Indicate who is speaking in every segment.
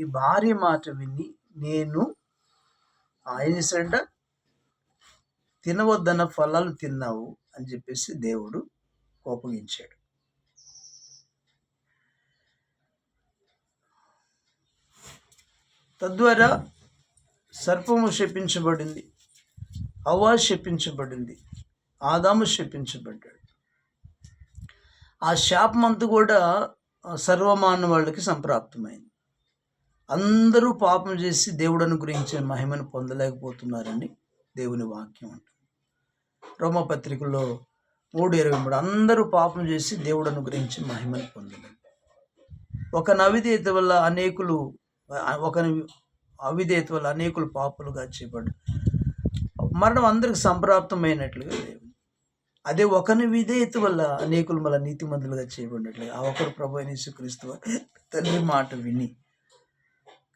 Speaker 1: ఈ భార్య మాట విని నేను ఆయన ఆయనసంట తినవద్దన్న ఫలాలు తిన్నావు అని చెప్పేసి దేవుడు కోపగించాడు తద్వారా సర్పము శపించబడింది అవ్వ శపించబడింది ఆదాము శపించబడ్డాడు ఆ శాపం అంతా కూడా సర్వమాన వాళ్ళకి సంప్రాప్తమైంది అందరూ పాపం చేసి దేవుడు అనుగ్రహించే మహిమను పొందలేకపోతున్నారని దేవుని వాక్యం అంటుంది రోమపత్రికల్లో మూడు ఇరవై మూడు అందరూ పాపం చేసి దేవుడు అనుగ్రహించిన మహిమను పొందలేదు ఒక నవిధేయత వల్ల అనేకులు ఒక అవిధేయత వల్ల అనేకులు పాపులుగా చేయబడ్డారు మరణం అందరికి సంప్రాప్తమైనట్లుగా అదే ఒకని విధేయత వల్ల అనేకులు మళ్ళీ నీతిమంతులుగా చేయబడినట్లుగా ఆ ఒకరు ప్రభు క్రీస్తు తల్లి మాట విని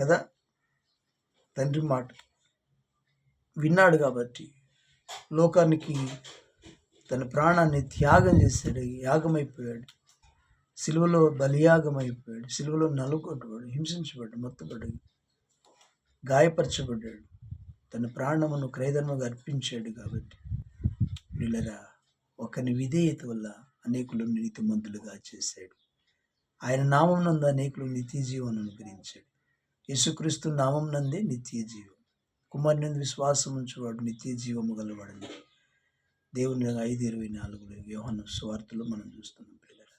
Speaker 1: కదా తండ్రి మాట విన్నాడు కాబట్టి లోకానికి తన ప్రాణాన్ని త్యాగం చేశాడు యాగమైపోయాడు సిలువలో బలియాగం అయిపోయాడు సిలువలో నలుగొట్టబడు హింసించబడ్డు మొత్తపడ్డు గాయపరచబడ్డాడు తన ప్రాణమును క్రయధర్మగా అర్పించాడు కాబట్టి వీళ్ళరా ఒకని విధేయత వల్ల నీతి మంతులుగా చేశాడు ఆయన నామం నందు అనేకులు నిత్య జీవనం గురించాడు యేసుక్రీస్తు నామం నందే నిత్య జీవం కుమారుని నందు విశ్వాసం ఉంచువాడు నిత్య జీవము గలవాడని దేవుని ఐదు ఇరవై నాలుగులో వ్యవహాన స్వార్థలు మనం చూస్తున్నాం పిల్లలు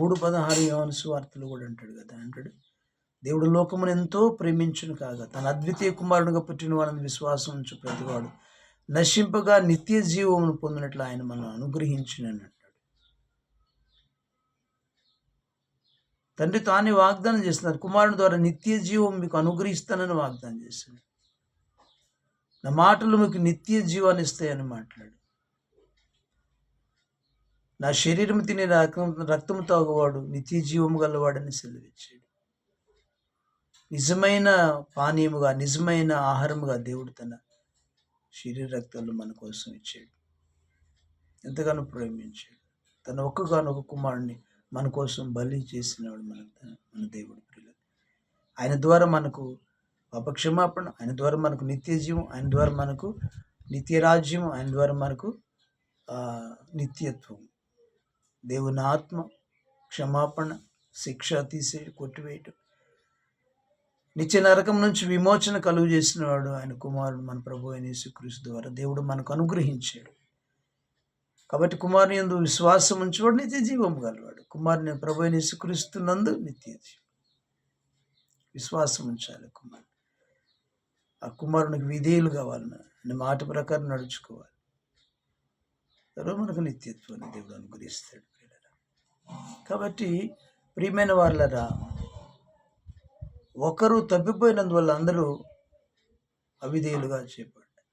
Speaker 1: మూడు పదహారు వ్యవహాన స్వార్థలు కూడా అంటాడు కదా అంటాడు దేవుడు లోకమును ఎంతో ప్రేమించును కాగా తన అద్వితీయ కుమారునిగా పుట్టిన వాళ్ళని విశ్వాసం ఉంచు ప్రతివాడు నశింపగా నిత్య జీవమును పొందినట్లు ఆయన మనం అనుగ్రహించిన తండ్రి తానే వాగ్దానం చేస్తున్నారు కుమారుని ద్వారా నిత్య జీవం మీకు అనుగ్రహిస్తానని వాగ్దానం చేశాడు నా మాటలు మీకు నిత్య జీవాన్ని ఇస్తాయని మాట్లాడు నా శరీరం తినే రక్తం రక్తము తాగువాడు నిత్య జీవం గలవాడని సెలవిచ్చాడు నిజమైన పానీయముగా నిజమైన ఆహారముగా దేవుడు తన శరీర రక్తాలు మన కోసం ఇచ్చాడు ఎంతగానో ప్రేమించాడు తన ఒక్కగానొక కుమారుడిని మన కోసం బలి చేసినవాడు మన మన దేవుడు ప్రియులు ఆయన ద్వారా మనకు అపక్షమాపణ ఆయన ద్వారా మనకు నిత్య జీవం ఆయన ద్వారా మనకు నిత్య రాజ్యం ఆయన ద్వారా మనకు నిత్యత్వం దేవుని ఆత్మ క్షమాపణ శిక్ష తీసే కొట్టివేయటం నిత్య నరకం నుంచి విమోచన కలుగు చేసినవాడు ఆయన కుమారుడు మన ప్రభు అయిన యేసుక్రీస్తు ద్వారా దేవుడు మనకు అనుగ్రహించాడు కాబట్టి కుమారుని ఎందు విశ్వాసం ఉంచేవాడు నిత్య జీవం కలవాడు కుమారుని ప్రభు నిసుకరిస్తున్నందు నిత్య జీవం విశ్వాసం ఉంచాలి కుమారుని ఆ కుమారునికి విధేయులు కావాలని మాట ప్రకారం నడుచుకోవాలి మనకు నిత్యత్వాన్ని దేవుడు అనుగ్రహిస్తాడు కాబట్టి ప్రియమైన వాళ్ళరా ఒకరు తప్పిపోయినందువల్ల అందరూ అవిధేయులుగా చేపడ్డారు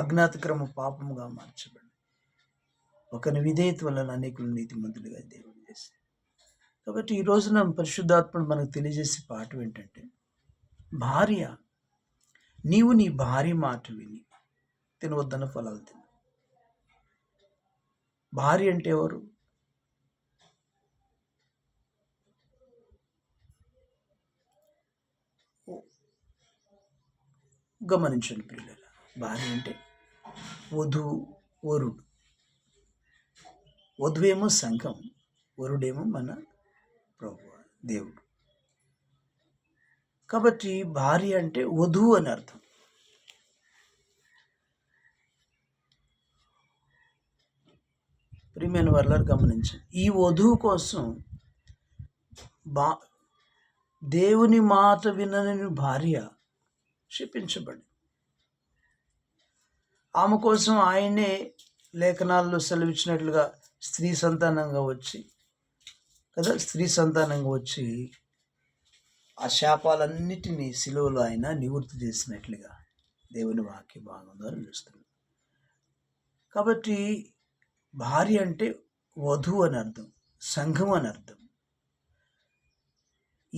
Speaker 1: అజ్ఞాతక్రమ పాపముగా మార్చబడ్డారు ఒకరి విధేయత వలన అనేకులు మంతులుగా దేవుడు చేశారు కాబట్టి ఈ రోజున పరిశుద్ధాత్మను మనకు తెలియజేసే పాఠం ఏంటంటే భార్య నీవు నీ భార్య మాట విని తినవద్దన్న ఫలాలు తిన భార్య అంటే ఎవరు గమనించండి పిల్లల భార్య అంటే వధువు వరుడు వధువేమో సంఘం వరుడేమో మన ప్రభు దేవుడు కాబట్టి భార్య అంటే వధువు అని అర్థం ప్రియమైన వర్లారు గమనించండి ఈ వధువు కోసం బా దేవుని మాట వినని భార్య క్షిపించబడి ఆమె కోసం ఆయనే లేఖనాల్లో సెలవిచ్చినట్లుగా స్త్రీ సంతానంగా వచ్చి కదా స్త్రీ సంతానంగా వచ్చి ఆ శాపాలన్నిటినీ సిలువలో ఆయన నివృత్తి చేసినట్లుగా దేవుని వాక్య భాగం ద్వారా చూస్తున్నాం కాబట్టి భార్య అంటే వధువు అని అర్థం సంఘం అని అర్థం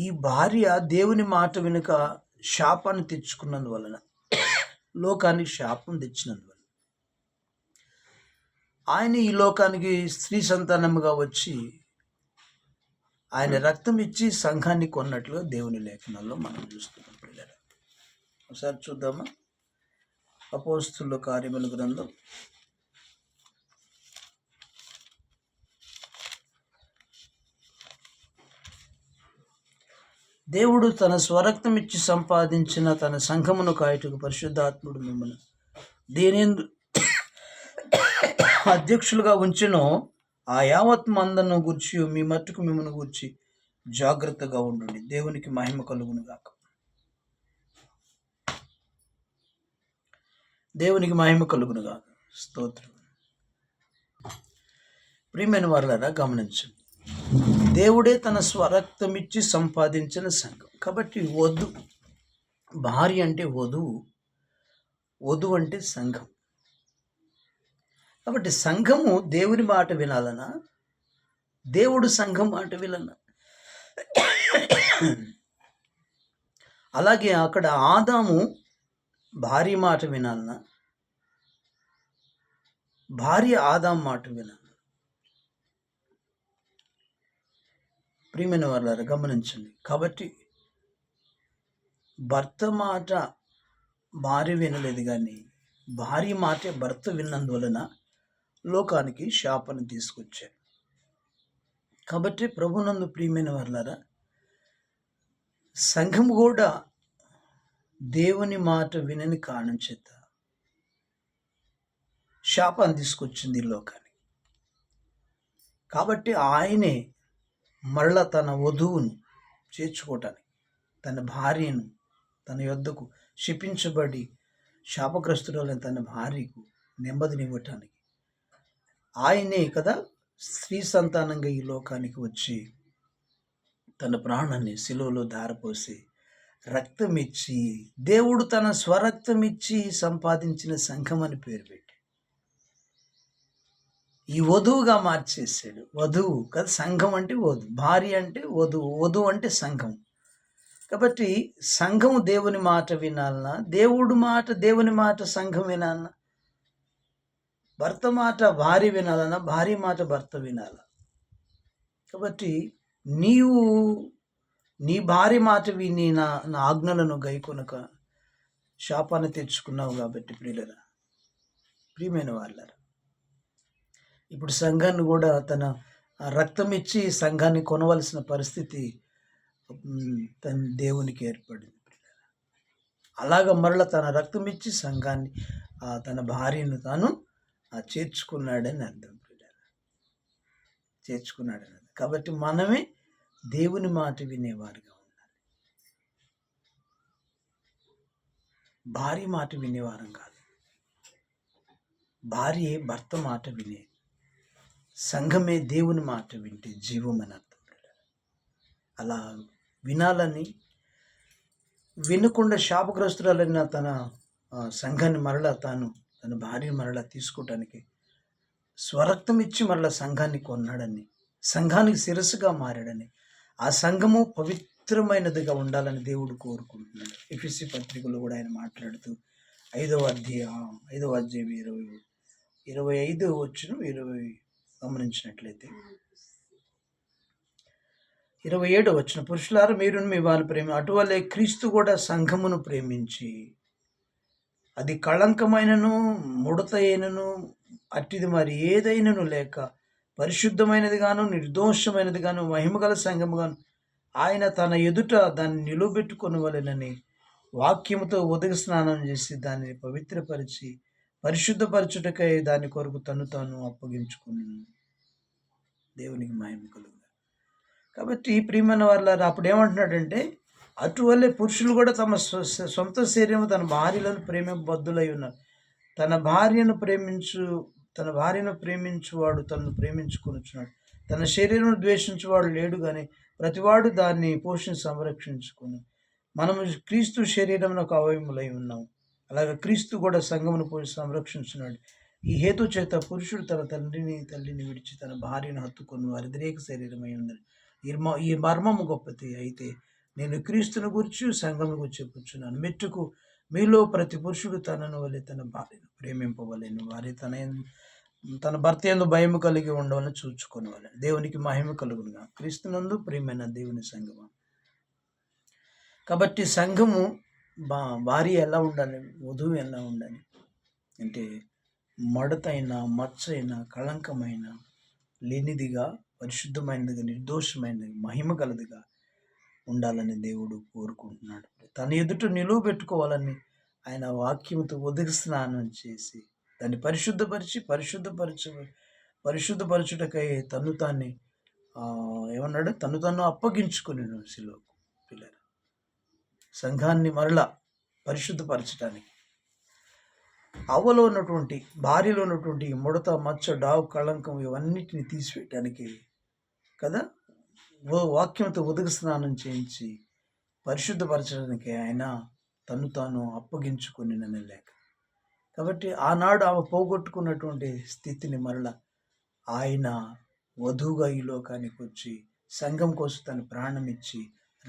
Speaker 1: ఈ భార్య దేవుని మాట వెనుక శాపాన్ని తెచ్చుకున్నందువలన లోకానికి శాపం తెచ్చినందువలన ఆయన ఈ లోకానికి స్త్రీ సంతానముగా వచ్చి ఆయన రక్తం ఇచ్చి సంఘాన్ని కొన్నట్లుగా దేవుని లేఖనాల్లో మనం చూస్తున్నాం పిల్లలు ఒకసారి చూద్దామా అపోస్తుల కార్యముల గ్రంథం దేవుడు తన స్వరక్తం ఇచ్చి సంపాదించిన తన సంఘమును కాయటకు పరిశుద్ధాత్ముడు మిమ్మల్ని దేనేందు అధ్యక్షులుగా ఉంచును ఆ యావత్ మందను గుర్చి మీ మట్టుకు మిమ్మల్ని గుర్చి జాగ్రత్తగా ఉండండి దేవునికి మహిమ కలుగును గాక దేవునికి మహిమ కలుగును గాక స్తోత్రం ప్రియమైన వారులారా గమనించండి దేవుడే తన స్వరక్తమిచ్చి ఇచ్చి సంపాదించిన సంఘం కాబట్టి వధు భార్య అంటే వధువు వధువు అంటే సంఘం కాబట్టి సంఘము దేవుని మాట వినాలనా దేవుడు సంఘం మాట విననా అలాగే అక్కడ ఆదాము భార్య మాట వినాలనా భార్య ఆదాం మాట వినాలి ప్రియమైన వాళ్ళ గమనించండి కాబట్టి భర్త మాట భార్య వినలేదు కానీ భార్య మాట భర్త విన్నందువలన లోకానికి శాపను తీసుకొచ్చాయి కాబట్టి ప్రభునందు ప్రియమైన వర్లారా సంఘం కూడా దేవుని మాట వినని కారణం చేత శాపాన్ని తీసుకొచ్చింది లోకానికి కాబట్టి ఆయనే మరల తన వధువును చేర్చుకోవటానికి తన భార్యను తన యొద్దకు క్షిపించబడి శాపగ్రస్తురాలైన తన భార్యకు నెమ్మదినివ్వటానికి ఆయనే కదా స్త్రీ సంతానంగా ఈ లోకానికి వచ్చి తన ప్రాణాన్ని శిలువలో ధారపోసి రక్తం ఇచ్చి దేవుడు తన స్వరక్తం ఇచ్చి సంపాదించిన సంఘం అని పేరు పెట్టి ఈ వధువుగా మార్చేసాడు వధువు కదా సంఘం అంటే వధు భార్య అంటే వధువు వధువు అంటే సంఘం కాబట్టి సంఘము దేవుని మాట వినాలన్నా దేవుడు మాట దేవుని మాట సంఘం వినాలన్నా భర్త మాట భార్య వినాలన్నా భార్య మాట భర్త వినాల కాబట్టి నీవు నీ భార్య మాట విని నా నా ఆజ్ఞలను గైకొనక శాపాన్ని తెచ్చుకున్నావు కాబట్టి ప్రియులరా ప్రియమైన వాళ్ళరా ఇప్పుడు సంఘాన్ని కూడా తన రక్తం ఇచ్చి సంఘాన్ని కొనవలసిన పరిస్థితి తన దేవునికి ఏర్పడింది అలాగ మరల తన రక్తం ఇచ్చి సంఘాన్ని తన భార్యను తాను చేర్చుకున్నాడని అర్థం చేర్చుకున్నాడని కాబట్టి మనమే దేవుని మాట వినేవారుగా ఉండాలి భార్య మాట వినేవారం కాదు భార్య భర్త మాట వినే సంఘమే దేవుని మాట వింటే జీవం అని అర్థం అలా వినాలని వినకుండా శాపగ్రస్తురాలైన తన సంఘాన్ని మరలా తాను తన భార్యను మరలా తీసుకోవటానికి స్వరక్తం ఇచ్చి మరలా సంఘాన్ని కొన్నాడని సంఘానికి శిరస్సుగా మారాడని ఆ సంఘము పవిత్రమైనదిగా ఉండాలని దేవుడు కోరుకుంటున్నాడు ఎఫ్ఎస్సి పత్రికలో కూడా ఆయన మాట్లాడుతూ ఐదవ అధ్యాయం ఐదవ అధ్యాయం ఇరవై ఇరవై ఐదు వచ్చిన ఇరవై గమనించినట్లయితే ఇరవై ఏడు వచ్చిన పురుషులారు మీరు మీ వాళ్ళు ప్రేమ అటువలే క్రీస్తు కూడా సంఘమును ప్రేమించి అది కళంకమైనను ముడత అయినను అట్టిది మరి ఏదైనను లేక పరిశుద్ధమైనది పరిశుద్ధమైనదిగాను మహిమ మహిమగల సంఘముగాను ఆయన తన ఎదుట దాన్ని నిలబెట్టుకుని వలెనని వాక్యముతో ఉదగ స్నానం చేసి దానిని పవిత్రపరిచి పరిశుద్ధపరచుటకై దాని కొరకు తను తాను అప్పగించుకుని దేవునికి మహిమ కలుగు కాబట్టి ప్రియమైన వాళ్ళ అప్పుడు ఏమంటున్నాడంటే అటువల్లే పురుషులు కూడా తమ సొంత శరీరము తన భార్యలను ప్రేమ బద్దులై ఉన్నారు తన భార్యను ప్రేమించు తన భార్యను ప్రేమించువాడు తనను వచ్చినాడు తన శరీరం ద్వేషించువాడు లేడు కానీ ప్రతివాడు దాన్ని పోషణ సంరక్షించుకుని మనము క్రీస్తు శరీరంకు అవయములై ఉన్నాము అలాగే క్రీస్తు కూడా సంఘమును పోషి సంరక్షించున్నాడు ఈ హేతు చేత పురుషుడు తన తండ్రిని తల్లిని విడిచి తన భార్యను హత్తుకొని శరీరం శరీరమై ఉన్నారు ఈ మర్మము గొప్పది అయితే నేను క్రీస్తుని గురించి సంఘమును గురించి చెప్పుచున్నాను మెట్టుకు మీలో ప్రతి పురుషుడు తనను వల్ల తన భార్యను ప్రేమింపవలేను వారి తన తన భర్త ఎందు భయం కలిగి ఉండవని వాళ్ళని దేవునికి మహిమ కలుగునుగా క్రీస్తునందు ప్రియమైన దేవుని సంఘము కాబట్టి సంఘము బా భార్య ఎలా ఉండాలి వధువు ఎలా ఉండాలి అంటే మడతైన మచ్చైన కళంకమైన లేనిదిగా పరిశుద్ధమైనదిగా నిర్దోషమైనది మహిమ కలదిగా ఉండాలని దేవుడు కోరుకుంటున్నాడు తన ఎదుట నిలువ పెట్టుకోవాలని ఆయన వాక్యంతో ఉదక స్నానం చేసి దాన్ని పరిశుద్ధపరిచి పరిశుద్ధపరచ పరిశుద్ధపరచుటకై తను తాన్ని ఏమన్నాడు తను తను అప్పగించుకుని శిలో పిల్లలు సంఘాన్ని మరలా పరిశుద్ధపరచడానికి అవ్వలో ఉన్నటువంటి భార్యలో ఉన్నటువంటి ముడత మచ్చ డావు కళంకం ఇవన్నిటిని తీసివేయటానికి కదా ఓ వాక్యంతో ఉదక స్నానం చేయించి పరిశుద్ధపరచడానికి ఆయన తను తాను అప్పగించుకుని నన్ను లేక కాబట్టి ఆనాడు ఆమె పోగొట్టుకున్నటువంటి స్థితిని మరల ఆయన వధువుగా ఈ లోకానికి వచ్చి సంఘం కోసం తన ప్రాణం ఇచ్చి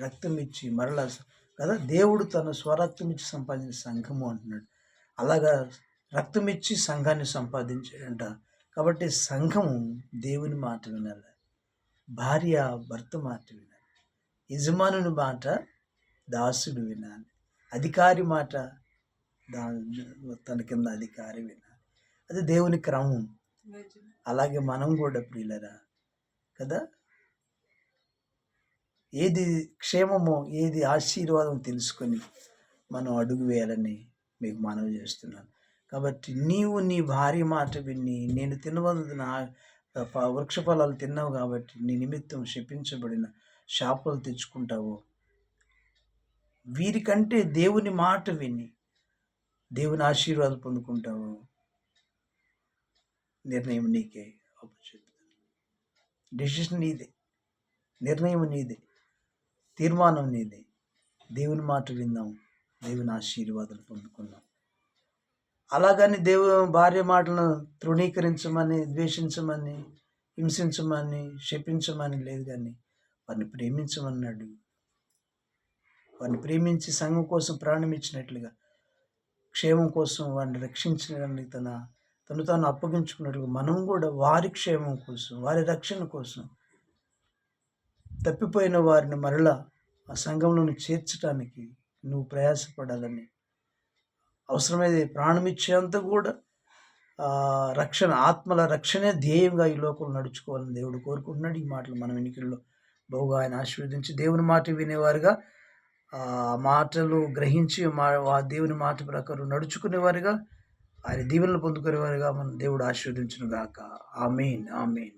Speaker 1: రక్తం ఇచ్చి మరల కదా దేవుడు తన స్వరక్తం ఇచ్చి సంపాదించిన సంఘము అంటున్నాడు అలాగా రక్తం ఇచ్చి సంఘాన్ని సంపాదించాడంట కాబట్టి సంఘము దేవుని మాట వినాలి భార్య భర్త మాట వినాలి యజమానుని మాట దాసుడు వినాలి అధికారి మాట దా తన కింద అధికారి వినాలి అది దేవుని క్రమం అలాగే మనం కూడా ప్రియులరా కదా ఏది క్షేమమో ఏది ఆశీర్వాదం తెలుసుకొని మనం అడుగు వేయాలని మీకు మనవి చేస్తున్నాను కాబట్టి నీవు నీ భార్య మాట విని నేను తినవలసిన వృక్షఫలాలు తిన్నావు కాబట్టి నీ నిమిత్తం శపించబడిన శాపలు తెచ్చుకుంటావు వీరికంటే దేవుని మాట విని దేవుని ఆశీర్వాదం పొందుకుంటావు నిర్ణయం నీకే డిసిషన్ నీదే నిర్ణయం నీదే తీర్మానం నీదే దేవుని మాట విన్నాం దేవుని ఆశీర్వాదాలు పొందుకున్నాం అలాగని దేవు భార్య మాటలను తృణీకరించమని ద్వేషించమని హింసించమని శపించమని లేదు కానీ వారిని ప్రేమించమన్నాడు వారిని ప్రేమించి సంఘం కోసం ప్రాణం ఇచ్చినట్లుగా క్షేమం కోసం వారిని రక్షించడానికి తన తను తాను అప్పగించుకున్నట్టుగా మనం కూడా వారి క్షేమం కోసం వారి రక్షణ కోసం తప్పిపోయిన వారిని మరలా ఆ సంఘంలోని చేర్చడానికి నువ్వు ప్రయాసపడాలని అవసరమైతే ప్రాణం ఇచ్చేంత కూడా రక్షణ ఆత్మల రక్షణే ధ్యేయంగా ఈ లోకంలో నడుచుకోవాలని దేవుడు కోరుకుంటున్నాడు ఈ మాటలు మనం ఎన్నికల్లో బహుగా ఆయన ఆశీర్వదించి దేవుని మాట వినేవారుగా ఆ మాటలు గ్రహించి మా దేవుని మాట ప్రకారం నడుచుకునేవారుగా ఆయన దీవెనలు పొందుకునేవారుగా మనం దేవుడు ఆశీర్వదించును గాక ఆమెన్ ఆమెన్